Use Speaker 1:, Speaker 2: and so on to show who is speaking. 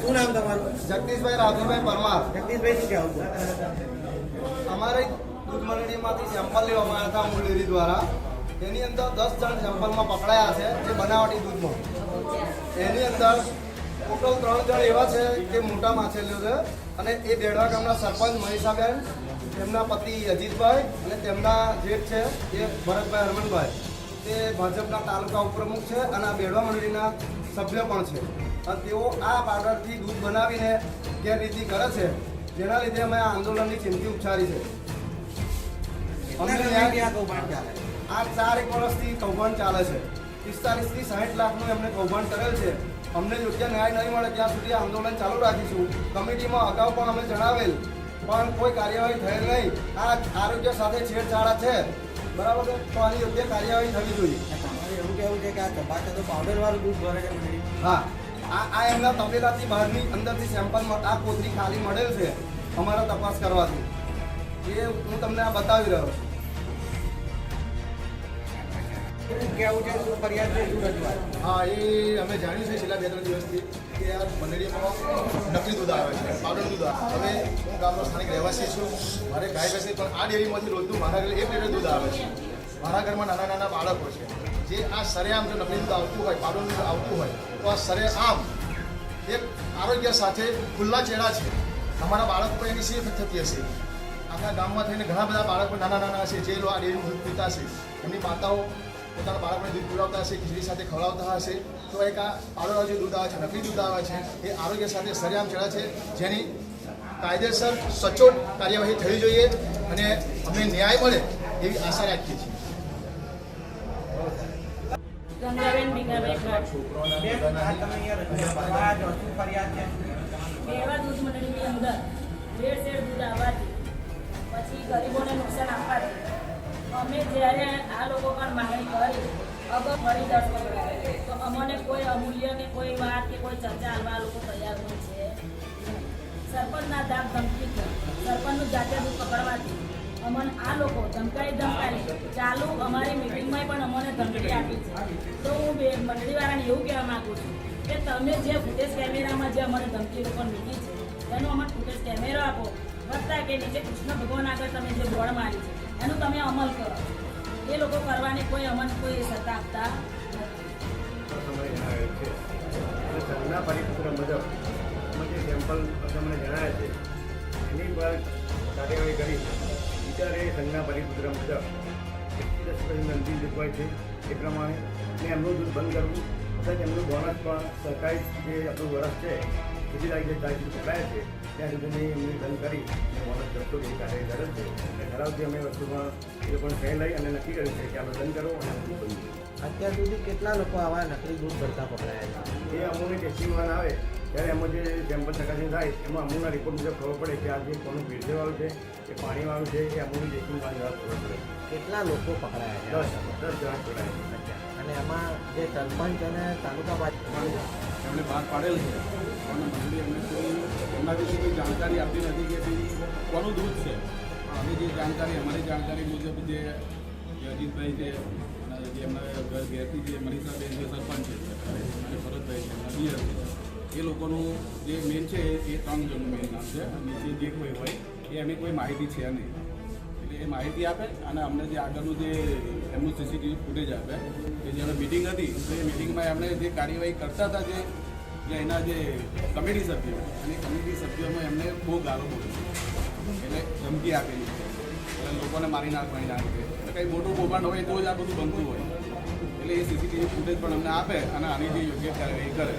Speaker 1: શું નામ તમારું?
Speaker 2: જગદીશભાઈ રાઘુભાઈ પરમાર.
Speaker 1: જગદીશભાઈ શું કહેવું
Speaker 2: અમારે દૂધ મંડળીમાંથી સેમ્પલ લેવામાં આવ્યા હતા અમૂલ દ્વારા. તેની અંદર દસ જણ સેમ્પલમાં પકડાયા છે જે બનાવટી દૂધમાં. એની અંદર ટોટલ ત્રણ જણ એવા છે કે મોટા માછલીઓ છે અને એ દેડવા ગામના સરપંચ મનીષાબેન તેમના પતિ અજીતભાઈ અને તેમના જેઠ છે એ ભરતભાઈ હરમનભાઈ. તે ભાજપના તાલુકા ઉપપ્રમુખ છે અને આ બેડવા મંડળીના સભ્ય પણ છે. અને તેઓ આ પાવડરથી દૂધ બનાવીને ગેરરીતિ કરે છે જેના લીધે અમે આ આંદોલનની ચિંતી ઉચ્ચારી છે.
Speaker 1: આ
Speaker 2: ચાર એક વર્ષથી કૌભાંડ ચાલે છે. પિસ્તાલીસથી સાઠ લાખનું એમને કૌભાંડ કરેલ છે. અમને યોગ્ય ન્યાય નહીં મળે ત્યાં સુધી આંદોલન ચાલુ રાખીશું. કમિટીમાં અગાઉ પણ અમે જણાવેલ પણ કોઈ કાર્યવાહી થયેલ નહીં. આ આરોગ્ય સાથે છેડછાડા છે. બરાબર છે? તો આની યોગ્ય કાર્યવાહી થવી જોઈએ.
Speaker 1: તમારે એવું કહેવું છે કે આ ધબાકા તો પાવડર વાળું દૂધ ભરે છે
Speaker 2: હા. આ આ એમના તપેલાથી બહારની અંદરથી સેમ્પલ આ કોથળી ખાલી મળેલ છે. અમારા તપાસ કરવાથી. એ હું તમને આ બતાવી રહ્યો છું.
Speaker 3: હા, એ અમે જાણ્યું છે છેલ્લા બે ત્રણ દિવસથી કે આ મંડળીમાં નકલી દૂધ આવે છે, પાવડર દૂધ આવે હવે હું ગામનો સ્થાનિક રહેવાસી છું. મારે ગાય બેસી પણ આ ડેરીમાંથી રોજનું મારા ઘરે એક લીટર દૂધ આવે છે. મારા ઘરમાં નાના નાના બાળકો છે. જે આ સરેઆમ જો નકલી દૂધ આવતું હોય, પાવડર દૂધ આવતું હોય, તો આ સરેઆમ એક આરોગ્ય સાથે ખુલ્લા ચેડા છે. અમારા બાળકો પર એની સેફ થતી હશે. આખા ગામમાં થઈને ઘણા બધા બાળકો નાના નાના હશે, જે આ ડેરી દૂધ પીતા છે એમની માતાઓ પોતાના બાળકોને દૂધ પીવડાવતા હશે ખીચડી સાથે ખવડાવતા હશે તો એક આ પાવડર જે દૂધ આવે છે નકલી દૂધ આવે છે એ આરોગ્ય સાથે સરેઆમ ચડા છે જેની કાયદેસર સચોટ કાર્યવાહી થવી જોઈએ અને અમને ન્યાય મળે એવી આશા રાખીએ છીએ.
Speaker 1: છે.
Speaker 4: દૂધ મંડળીની અંદર ભેળસેળ દૂધ આવવાથી પછી ગરીબોને નુકસાન અમે જ્યારે આ લોકો પણ માંગણી કરી, અગર ફરી દસ પકડાય તો અમને કોઈ અમૂલ્ય કે કોઈ વાત કે કોઈ ચર્ચા હાલવા લોકો તૈયાર હોય છે. સરપંચના દાબ ધમકી સરપંચનું જાતે દૂધ પકડવાથી અમને આ લોકો ધમકાઈ ધમકાઈ ચાલુ અમારી મિટિંગમાં પણ અમને ધમકી આપી છે. તો હું બે મંડળીવાળાને એવું કહેવા માંગુ છું કે તમે જે ફૂટેજ કેમેરામાં જે અમને ધમકી ઉપર મૂકી છે, એનો અમને ફૂટેજ કેમેરો આપો. વત્તા કે નીચે કૃષ્ણ ભગવાન આગળ તમે જે બોર્ડ મારી છે એનું તમે અમલ કરો. એ લોકો કરવાની કોઈ અમલ, કોઈ સત્તા આપતા
Speaker 5: સંઘના પરિપત્ર મુજબ જે સેમ્પલ તમને જણાવ્યા છે એની પર કાર્યવાહી કરી વિચારે સંઘના પરિપત્ર મુજબ એકવીસ પછી અંતિમ છે એ પ્રમાણે અને એમનું દૂધ બંધ કરવું તથા એમનું બોનસ પણ સરકારી જે આપણું વર્ષ છે લાગી જે તારીખ ચલાવે છે ત્યાં સુધીની એમની બંધ કરી અને મારો જપ્તો એ કાર્ય કરે છે અને ઠરાવથી અમે વસ્તુમાં એ લોકોને કહે લઈ અને નક્કી કર્યું છે કે આપણે બંધ કરો અને આપણું કરો
Speaker 1: અત્યાર સુધી કેટલા લોકો આવા નકલી દૂધ ભરતા પકડાયા છે
Speaker 5: એ અમૂલની ટેસ્ટિંગ વાન આવે ત્યારે એમાં જે સેમ્પલ ચકાસણી થાય એમાં અમૂલના રિપોર્ટ મુજબ ખબર પડે કે આ જે કોનું ભેળસેળવાળું છે કે પાણીવાળું છે એ અમૂલની ટેસ્ટિંગ વાન જવાબ ખબર પડે.
Speaker 1: કેટલા લોકો પકડાયા
Speaker 5: દસ
Speaker 1: છે?
Speaker 5: દસ જણા
Speaker 1: પકડાયા. અને એમાં જે સરપંચ અને તાલુકા ભાજપ
Speaker 6: એમણે બહાર પાડેલ છે. અને મંડળી એમને કોઈ એમના વિશે કોઈ જાણકારી આપતી નથી કે ભાઈ કોનું દૂધ છે. પણ અમે જે જાણકારી, અમારી જાણકારી મુજબ જે અજીતભાઈ છે જે એમના ઘર ઘેરથી જે મનીષાબેન જે સરપંચ છે, અને ભરતભાઈ છે, એમના છે, એ લોકોનું જે મેન છે, એ ત્રણ જણનું મેન નામ છે. નીચે જે કોઈ હોય, એ એમની કોઈ માહિતી છે નહીં. એ માહિતી આપે અને અમને જે આગળનું જે એમનું સીસીટીવી ફૂટેજ આપે, કે જ્યારે મિટિંગ હતી, તો એ મિટિંગમાં એમણે જે કાર્યવાહી કરતા હતા જે જે એના જે કમિટી સભ્યો, અને કમિટી સભ્યોમાં એમને બહુ ગાળો બોલી એટલે ધમકી આપેલી. છે એટલે લોકોને મારી નાખવાની નાખે એટલે કંઈ મોટું કૌભાંડ હોય તો જ આ બધું બનતું હોય. એટલે એ સીસીટીવી ફૂટેજ પણ અમને આપે અને આની જે યોગ્ય કાર્યવાહી કરે.